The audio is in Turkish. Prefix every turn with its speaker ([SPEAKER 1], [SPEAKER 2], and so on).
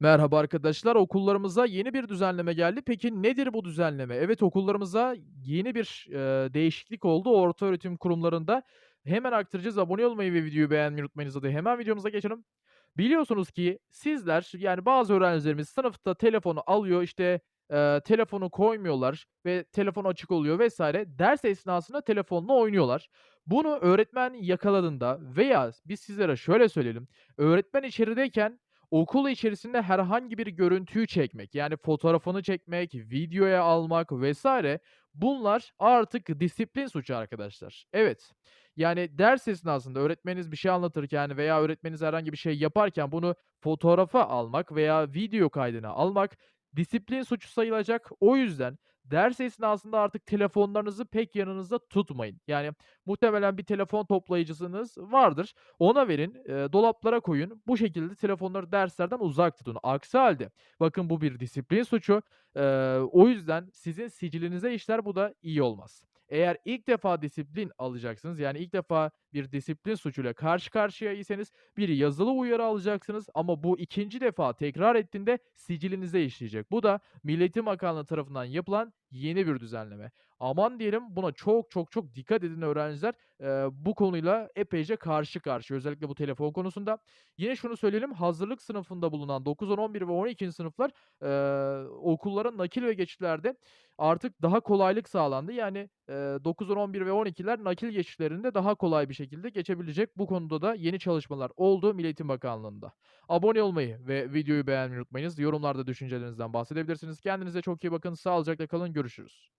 [SPEAKER 1] Merhaba arkadaşlar, okullarımıza yeni bir düzenleme geldi. Peki nedir bu düzenleme? Evet, okullarımıza yeni bir, eee, değişiklik oldu ortaöğretim kurumlarında. Hemen aktaracağız. Abone olmayı ve videoyu beğenmeyi unutmayınız. Hadi hemen videomuza geçelim. Biliyorsunuz ki sizler, yani bazı öğrencilerimiz sınıfta telefonu alıyor, işte, eee, telefonu koymuyorlar ve telefon açık oluyor vs. Ders esnasında telefonla oynuyorlar. Bunu öğretmen yakaladığında veya biz sizlere şöyle söyleyelim, öğretmen içerideyken okul içerisinde herhangi bir görüntüyü çekmek, yani fotoğrafını çekmek, videoya almak vs. bunlar artık disiplin suçu arkadaşlar. Evet, yani ders esnasında öğretmeniniz bir şey anlatırken veya öğretmeniniz herhangi bir şey yaparken bunu fotoğrafa almak veya video kaydına almak disiplin suçu sayılacak. O yüzden ders esnasında artık telefonlarınızı pek yanınızda tutmayın. Yani muhtemelen bir telefon toplayıcısınız vardır. Ona verin, eee, dolaplara koyun. Bu şekilde telefonları derslerden uzak tutun. Aksi hâlde bakın bu bir disiplin suçu. Eee, o yüzden sizin sicilinize işler, bu da iyi olmaz. Eğer ilk defa disiplin alacaksınız, yani ilk defa bir disiplin suçuyla karşı karşıya iyseniz bir yazılı uyarı alacaksınız ama bu 2'nci defa tekrar ettiğinde sicilinize işleyecek. Bu da Milli Eğitim Bakanlığı tarafından yapılan yeni bir düzenleme. Aman diyelim, buna çok çok çok dikkat edin öğrenciler. Eee, bu konuyla epeyce karşı karşıya, özellikle bu telefon konusunda. Yine şunu söyleyelim, hazırlık sınıfında bulunan 9, 10, 11 ve 12'nci sınıflar, eee, okullara nakil ve geçitlerde artık daha kolaylık sağlandı. Yani, eee, 9, 10, 11 ve 12'ler nakil geçişlerinde daha kolay bir şekilde geçebilecek. Bu konuda da yeni çalışmalar oldu Milli Eğitim Bakanlığı'nda. Abone olmayı ve videoyu beğenmeyi unutmayınız. Yorumlarda düşüncelerinizden bahsedebilirsiniz. Kendinize çok iyi bakın, sağlıcakla kalın, görüşürüz.